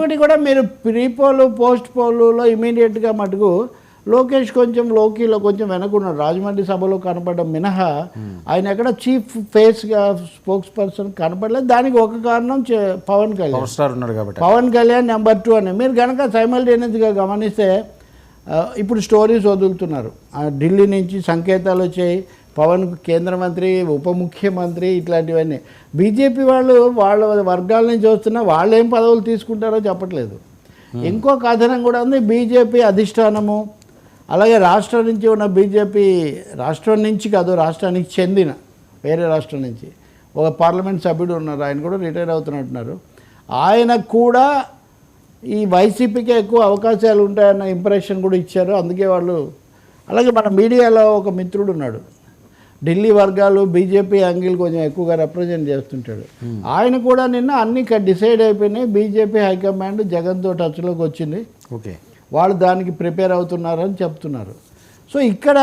ఇంకొకటి కూడా మీరు ప్రీ పోలు పోస్ట్ పోలులో ఇమీడియట్గా మటుకు లోకేష్ కొంచెం లోకీలో కొంచెం వెనకున్నాడు రాజమండ్రి సభలో కనపడడం మినహా ఆయన ఎక్కడ చీఫ్ ఫేస్గా స్పోక్స్ పర్సన్ కనపడలేదు. దానికి ఒక కారణం పవన్ కళ్యాణ్. పవర్ స్టార్ ఉన్నాడు కాబట్టి. పవన్ కళ్యాణ్ నెంబర్ టూ అని. మీరు కనుక సైమల్టేనియస్గా గమనిస్తే ఇప్పుడు స్టోరీస్ వదులుతున్నారు. ఆ, ఢిల్లీ నుంచి సంకేతాలు వచ్చాయి. పవన్ కేంద్ర మంత్రి ఉప ముఖ్యమంత్రి ఇట్లాంటివన్నీ. బీజేపీ వాళ్ళు వాళ్ళ వర్గాల నుంచి వస్తున్నా వాళ్ళు ఏం పదవులు తీసుకుంటారో చెప్పట్లేదు. ఇంకో కథనం కూడా ఉంది బీజేపీ అధిష్టానము. అలాగే రాష్ట్రం నుంచి ఉన్న బీజేపీ రాష్ట్రం నుంచి కాదు రాష్ట్రానికి చెందిన వేరే రాష్ట్రం నుంచి ఒక పార్లమెంట్ సభ్యుడు ఉన్నారు ఆయన కూడా రిటైర్ అవుతున్నట్టున్నారు. ఆయన కూడా ఈ వైసీపీకే ఎక్కువ అవకాశాలు ఉంటాయన్న ఇంప్రెషన్ కూడా ఇచ్చారు అందుకే వాళ్ళు. అలాగే మన మీడియాలో ఒక మిత్రుడు ఉన్నాడు ఢిల్లీ వర్గాలు బీజేపీ యాంగిల్ కొంచెం ఎక్కువగా రిప్రజెంట్ చేస్తుంటాడు. ఆయన కూడా నిన్న అన్ని డిసైడ్ అయిపోయినాయి. బీజేపీ హైకమాండ్ జగన్తో టచ్లోకి వచ్చింది. ఓకే. వాళ్ళు దానికి ప్రిపేర్ అవుతున్నారని చెప్తున్నారు. సో ఇక్కడ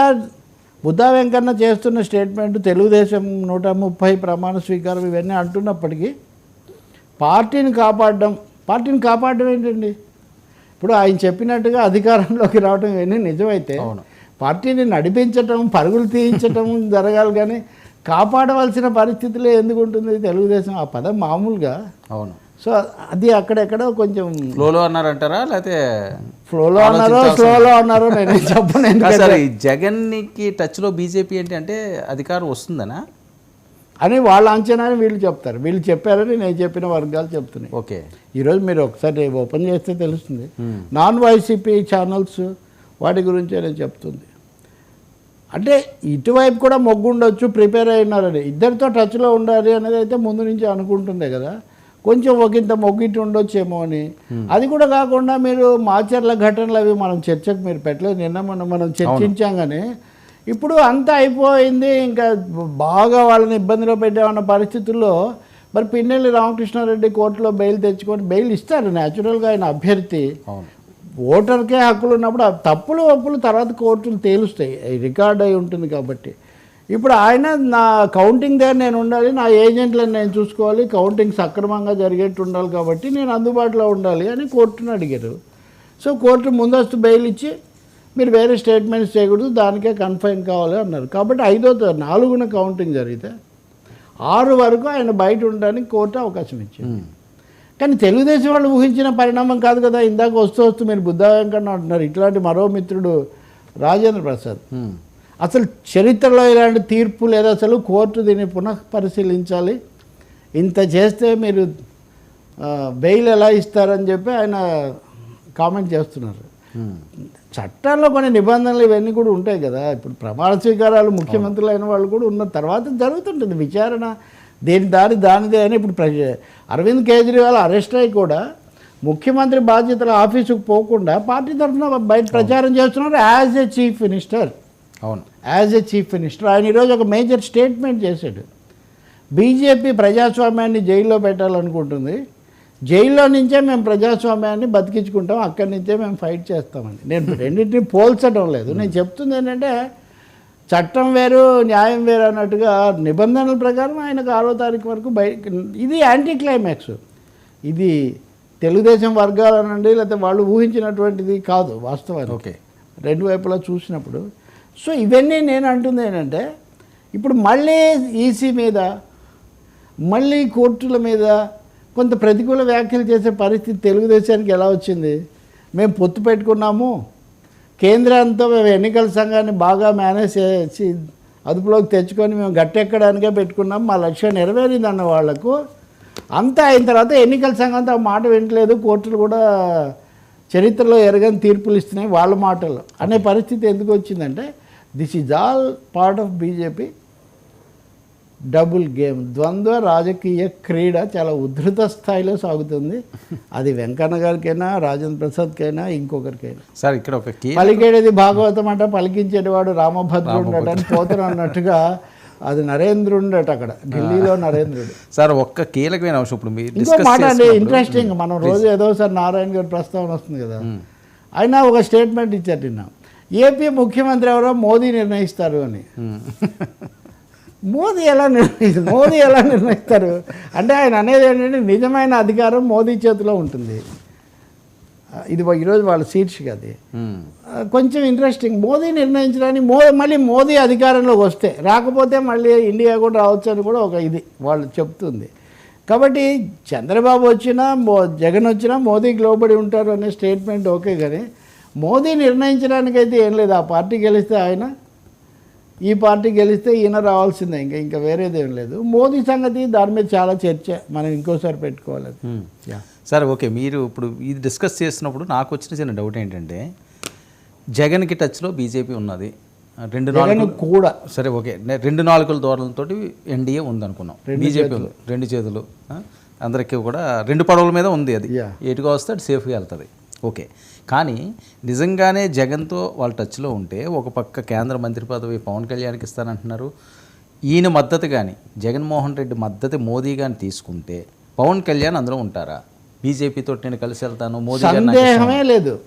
బుద్ధా వెంకన్న చేస్తున్న స్టేట్మెంట్ తెలుగుదేశం నూట ముప్పై ప్రమాణ స్వీకారం ఇవన్నీ అంటున్నప్పటికీ పార్టీని కాపాడడం పార్టీని కాపాడడం ఏంటండి? ఇప్పుడు ఆయన చెప్పినట్టుగా అధికారంలోకి రావడం ఇవన్నీ నిజమైతే అవును. పార్టీని నడిపించటం పరుగులు తీయించటం జరగాలి కానీ కాపాడవలసిన పరిస్థితులే ఎందుకు ఉంటుంది తెలుగుదేశం? ఆ పదం మామూలుగా. అవును. సో అది అక్కడెక్కడో కొంచెం ఫ్లోలో అన్నారంటారా లేకపోతే ఫ్లోలో అన్నారో స్లోలో అన్నారో నేను చెప్పను సార్ జగన్కి టచ్లో బీజేపీ ఏంటి అంటే అధికారం వస్తుందనా? అని వాళ్ళ అంచనాని వీళ్ళు చెప్తారు. వీళ్ళు చెప్పారని నేను చెప్పిన వర్గాలు చెప్తున్నాయి. ఓకే. ఈరోజు మీరు ఒకసారి ఓపెన్ చేస్తే తెలుస్తుంది. నాన్ వైసీపీ ఛానల్స్ వాటి గురించే నేను చెప్తుంది. అంటే ఇటువైపు కూడా మొగ్గు ఉండొచ్చు ప్రిపేర్ అయినారని. ఇద్దరితో టచ్లో ఉండాలి అనేది అయితే ముందు నుంచి అనుకుంటుండే కదా. కొంచెం ఒకంత మొగ్గిట్టు ఉండొచ్చేమో అని. అది కూడా కాకుండా మీరు మాచర్ల ఘటనలు అవి మనం చర్చకు మీరు పెట్టలేదు. నిన్న మనం మనం చర్చించాం కానీ ఇప్పుడు అంతా అయిపోయింది. ఇంకా బాగా వాళ్ళని ఇబ్బందిలో పెట్టామన్న పరిస్థితుల్లో మరి పిన్నెల్లి రామకృష్ణారెడ్డి కోర్టులో బెయిల్ తెచ్చుకొని బెయిల్ ఇస్తారు. న్యాచురల్గా ఆయన అభ్యర్థి. ఓటర్కే హక్కులు ఉన్నప్పుడు ఆ తప్పులు ఒప్పులు తర్వాత కోర్టులు తేలుస్తాయి. రికార్డ్ అయి ఉంటుంది కాబట్టి. ఇప్పుడు ఆయన నా కౌంటింగ్ దగ్గర నేను ఉండాలి నా ఏజెంట్లను నేను చూసుకోవాలి కౌంటింగ్ సక్రమంగా జరిగేట్టు ఉండాలి కాబట్టి నేను అందుబాటులో ఉండాలి అని కోర్టును అడిగారు. సో కోర్టు ముందస్తు బెయిల్ ఇచ్చి మీరు వేరే స్టేట్మెంట్స్ చేయకూడదు దానికే కన్ఫైన్ కావాలి అన్నారు. కాబట్టి ఐదో నాలుగున కౌంటింగ్ జరిగితే ఆరు వరకు ఆయన బయట ఉండడానికి కోర్టు అవకాశం ఇచ్చింది. కానీ తెలుగుదేశం వాళ్ళు ఊహించిన పరిణామం కాదు కదా. ఇందాక వస్తూ వస్తూ మీరు బుద్ధా వెంకన్న అంటున్నారు. ఇట్లాంటి మరో మిత్రుడు రాజేంద్ర ప్రసాద్. అసలు చరిత్రలో ఇలాంటి తీర్పు లేదా అసలు కోర్టు దీన్ని పునః పరిశీలించాలి ఇంత చేస్తే మీరు బెయిల్ ఎలా ఇస్తారని చెప్పి ఆయన కామెంట్ చేస్తున్నారు. చట్టాల్లో కొన్ని నిబంధనలు ఇవన్నీ కూడా ఉంటాయి కదా. ఇప్పుడు ప్రమాణ స్వీకారాలు ముఖ్యమంత్రులు అయిన వాళ్ళు కూడా ఉన్న తర్వాత జరుగుతుంటుంది. విచారణ దేని దారి దానిదే అని ఇప్పుడు ప్రజ అరవింద్ కేజ్రీవాల్ అరెస్ట్ అయ్యి కూడా ముఖ్యమంత్రి బాధ్యతల ఆఫీసుకు పోకుండా పార్టీ తరఫున బయట ప్రచారం చేస్తున్నారు యాజ్ ఏ చీఫ్ మినిస్టర్. అవును. As a chief minister. ఆయన ఈరోజు ఒక మేజర్ స్టేట్మెంట్ చేశాడు. బీజేపీ ప్రజాస్వామ్యాన్ని జైల్లో పెట్టాలనుకుంటుంది. జైల్లో నుంచే మేము ప్రజాస్వామ్యాన్ని బతికించుకుంటాం. అక్కడి నుంచే మేము ఫైట్ చేస్తామని. నేను రెండింటిని పోల్చడం లేదు. నేను చెప్తుంది ఏంటంటే చట్టం వేరు న్యాయం వేరు అన్నట్టుగా నిబంధనల ప్రకారం ఆయనకు ఆరో తారీఖు వరకు బయ ఇది యాంటీ క్లైమాక్స్ ఇది తెలుగుదేశం వర్గాలనండి లేకపోతే వాళ్ళు ఊహించినటువంటిది కాదు వాస్తవానికి. ఓకే. రెండు వైపులా చూసినప్పుడు. సో ఇవన్నీ నేను అంటుంది ఏంటంటే ఇప్పుడు మళ్ళీ ఈసీ మీద మళ్ళీ కోర్టుల మీద కొంత ప్రతికూల వ్యాఖ్యలు చేసే పరిస్థితి తెలుగుదేశానికి ఎలా వచ్చింది? మేము పొత్తు పెట్టుకున్నాము కేంద్రంతో మేము ఎన్నికల సంఘాన్ని బాగా మేనేజ్ చేసి అదుపులోకి తెచ్చుకొని మేము గట్టెక్కడానికే పెట్టుకున్నాం. మా లక్ష్యం నెరవేరింది అన్న వాళ్ళకు. అంతా అయిన తర్వాత ఎన్నికల సంఘంతో ఆ మాట వింటలేదు కోర్టులు కూడా చరిత్రలో ఎరగని తీర్పులు ఇస్తున్నాయి వాళ్ళ మాటలు. అనే పరిస్థితి ఎందుకు వచ్చిందంటే this is all part of BJP. Double game. ద్వంద్వ రాజకీయ క్రీడ చాలా ఉధృత స్థాయిలో సాగుతుంది. అది వెంకన్న గారికైనా రాజేంద్ర ప్రసాద్కైనా ఇంకొకరికైనా. సార్ ఇక్కడ ఒక కీ పలికేది భాగవతం అంట పలికించేటివాడు రామభద్రుడు అని పోతాను అన్నట్టుగా అది నరేంద్రుడట అక్కడ ఢిల్లీలో నరేంద్రుడు. సార్ ఒక్క కీలకమైన అంశం ఇప్పుడు మీరు ఇంకో డిస్కస్ మాట అండి ఇంట్రెస్టింగ్ మనం రోజు ఏదో సార్ నారాయణ గారి ప్రస్తావన వస్తుంది కదా. ఆయన ఒక స్టేట్మెంట్ ఇచ్చారు నిన్న. ఏపీ ముఖ్యమంత్రి ఎవరో మోదీ నిర్ణయిస్తారు అని. మోదీ ఎలా నిర్ణయిస్తారు మోదీ ఎలా నిర్ణయిస్తారు? అంటే ఆయన అనేది ఏంటంటే నిజమైన అధికారం మోదీ చేతిలో ఉంటుంది. ఇది ఈరోజు వాళ్ళ శీర్షిక అది కొంచెం ఇంట్రెస్టింగ్. మోదీ నిర్ణయించడానికి మో మళ్ళీ మోదీ అధికారంలోకి వస్తే రాకపోతే మళ్ళీ ఇండియా కూడా రావచ్చు అని కూడా ఒక ఇది వాళ్ళు చెప్తుంది. కాబట్టి చంద్రబాబు వచ్చినా మో జగన్ వచ్చినా మోదీకి లోబడి ఉంటారు అనే స్టేట్మెంట్ ఓకే కానీ మోదీ నిర్ణయించడానికైతే ఏం లేదు. ఆ పార్టీ గెలిస్తే ఆయన ఈ పార్టీ గెలిస్తే ఈయన రావాల్సిందే. ఇంకా ఇంకా వేరేది ఏం లేదు. మోదీ సంగతి దాని మీద చాలా చర్చ. మనం ఇంకోసారి పెట్టుకోవాలి అది. సరే ఓకే. మీరు ఇప్పుడు ఇది డిస్కస్ చేస్తున్నప్పుడు నాకు వచ్చిన చిన్న డౌట్ ఏంటంటే జగన్కి టచ్లో బీజేపీ ఉన్నది. రెండు నాలుగు కూడా. సరే ఓకే. రెండు నాలుగుల దూరంతో ఎన్డీఏ ఉందనుకున్నాం. బీజేపీ రెండు చేతులు? అందరికీ కూడా రెండు పడవల మీద ఉంది అది. ఎటుగా వస్తే అటు సేఫ్గా వెళ్తుంది. ఓకే. కానీ నిజంగానే జగన్తో వాళ్ళ టచ్లో ఉంటే ఒక పక్క కేంద్ర మంత్రి పదవి పవన్ కళ్యాణ్కి ఇస్తానంటున్నారు. ఈయన మద్దతు కానీ జగన్మోహన్ రెడ్డి మద్దతు మోదీ కానీ తీసుకుంటే పవన్ కళ్యాణ్ అందులో ఉంటారా? బీజేపీతో నేను కలిసి వెళ్తాను మోదీ. సందేహమే లేదు.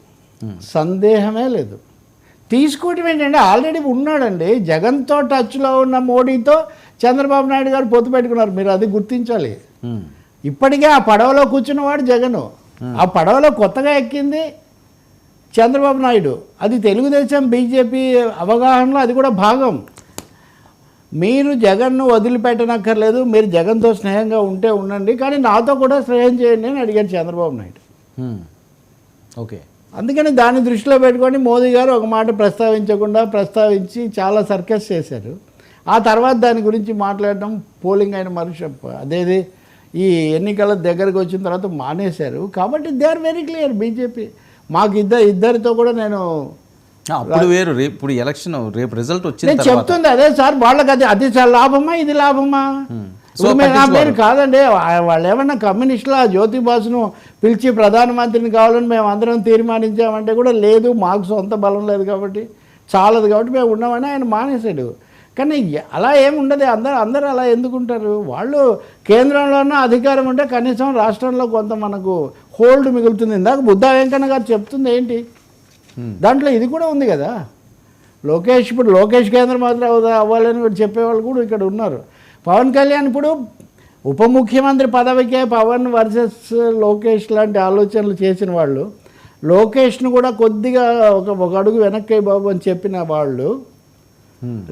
సందేహమే లేదు. తీసుకోవటం ఏంటంటే ఆల్రెడీ ఉన్నాడండి. జగన్తో టచ్లో ఉన్న మోడీతో చంద్రబాబు నాయుడు గారు పొత్తు పెట్టుకున్నారు. మీరు అది గుర్తించాలి. ఇప్పటికే ఆ పడవలో కూర్చున్నవాడు జగను. ఆ పడవలో కొత్తగా ఎక్కింది చంద్రబాబు నాయుడు. అది తెలుగుదేశం బీజేపీ అవగాహనలో అది కూడా భాగం. మీరు జగన్ను వదిలిపెట్టనక్కర్లేదు మీరు జగన్తో స్నేహంగా ఉంటే ఉండండి కానీ నాతో కూడా స్నేహం చేయండి అని అడిగాడు చంద్రబాబు నాయుడు. ఓకే. అందుకని దాన్ని దృష్టిలో పెట్టుకొని మోదీ గారు ఒక మాట ప్రస్తావించకుండా ప్రస్తావించి చాలా సర్కస్ చేశారు. ఆ తర్వాత దాని గురించి మాట్లాడడం పోలింగ్ అయిన మరుక్ష అదేది? ఈ ఎన్నికల దగ్గరకు వచ్చిన తర్వాత మానేశారు. కాబట్టి they are very clear BJP మాకు ఇద్దరు ఇద్దరితో కూడా నేను అప్పుడు వేరు రేపు ఇప్పుడు ఎలక్షన్ రేపు రిజల్ట్ వచ్చిన నేను చెప్తుంది అదే సార్ వాళ్ళకి అది అది లాభమా ఇది లాభమా? పట్టించుకోరు. మీరు కాదండి వాళ్ళు ఏమన్నా కమ్యూనిస్టులు ఆ జ్యోతి బాసును పిలిచి ప్రధానమంత్రిని కావాలని మేము అందరం తీర్మానించామంటే కూడా లేదు మాకు సొంత బలం లేదు కాబట్టి చాలదు కాబట్టి మేము ఉన్నామని ఆయన మానేశాడు. కానీ అలా ఏమి ఉండదు అందరూ అందరూ అలా ఎందుకుంటారు? వాళ్ళు కేంద్రంలోనే అధికారం ఉంటే కనీసం రాష్ట్రంలో కొంత మనకు హోల్డ్ మిగులుతుంది. ఇందాక బుద్ధా వెంకన్న గారు చెప్తుంది ఏంటి. దాంట్లో ఇది కూడా ఉంది కదా. లోకేష్ ఇప్పుడు లోకేష్ కేంద్ర మంత్రి అవుదా అవ్వాలని వీడు చెప్పేవాళ్ళు కూడా ఇక్కడ ఉన్నారు. పవన్ కళ్యాణ్ ఇప్పుడు ఉప ముఖ్యమంత్రి పదవికే పవన్ వర్సెస్ లోకేష్ లాంటి ఆలోచనలు చేసిన వాళ్ళు లోకేష్ను కూడా కొద్దిగా ఒక ఒక అడుగు వెనక్కి బాబు అని చెప్పిన వాళ్ళు.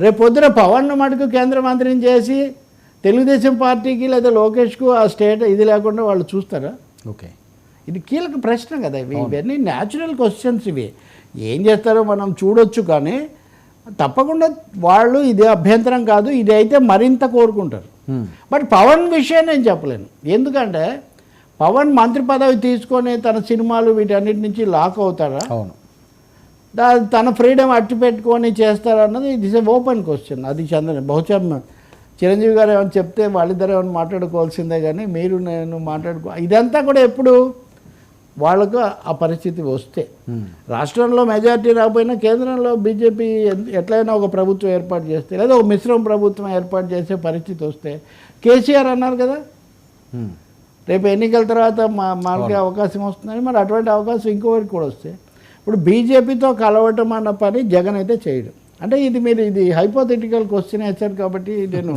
రేపు పొద్దున పవన్ మటుకు కేంద్ర మంత్రిని చేసి తెలుగుదేశం పార్టీకి లేదా లోకేష్కు ఆ స్టేట్ ఇది లేకుండా వాళ్ళు చూస్తారా? ఓకే. ఇది కీలక ప్రశ్న కదా. ఇవి ఇవన్నీ న్యాచురల్ క్వశ్చన్స్ ఇవి. ఏం చేస్తారో మనం చూడొచ్చు కానీ తప్పకుండా వాళ్ళు ఇది అభ్యంతరం కాదు ఇది అయితే మరింత కోరుకుంటారు. బట్ పవన్ విషయం నేను చెప్పలేను. ఎందుకంటే పవన్ మంత్రి పదవి తీసుకొని తన సినిమాలు వీటన్నిటి నుంచి లాక్ అవుతారా? అవును. దా తన ఫ్రీడమ్ అట్టి పెట్టుకొని చేస్తారన్నది it is a open question అది చంద్ర బహుశా చిరంజీవి గారు ఏమైనా చెప్తే వాళ్ళిద్దరు ఏమైనా మాట్లాడుకోవాల్సిందే కానీ మీరు నేను మాట్లాడుకో ఇదంతా కూడా ఎప్పుడు వాళ్ళకు ఆ పరిస్థితి వస్తే. రాష్ట్రంలో మెజారిటీ రాకపోయినా కేంద్రంలో బీజేపీ ఎట్లయినా ఒక ప్రభుత్వం ఏర్పాటు చేస్తే లేదా ఒక మిశ్రమ ప్రభుత్వం ఏర్పాటు చేసే పరిస్థితి వస్తే కేసీఆర్ అన్నారు కదా. రేపు ఎన్నికల తర్వాత మా మనకి అవకాశం వస్తుందని మరి అటువంటి అవకాశం ఇంకోరికి కూడా వస్తే ఇప్పుడు బీజేపీతో కలవటం అన్న పని జగన్ అయితే చేయడు. అంటే ఇది మీరు ఇది హైపోథెటికల్ క్వశ్చన్ వేశారు కాబట్టి నేను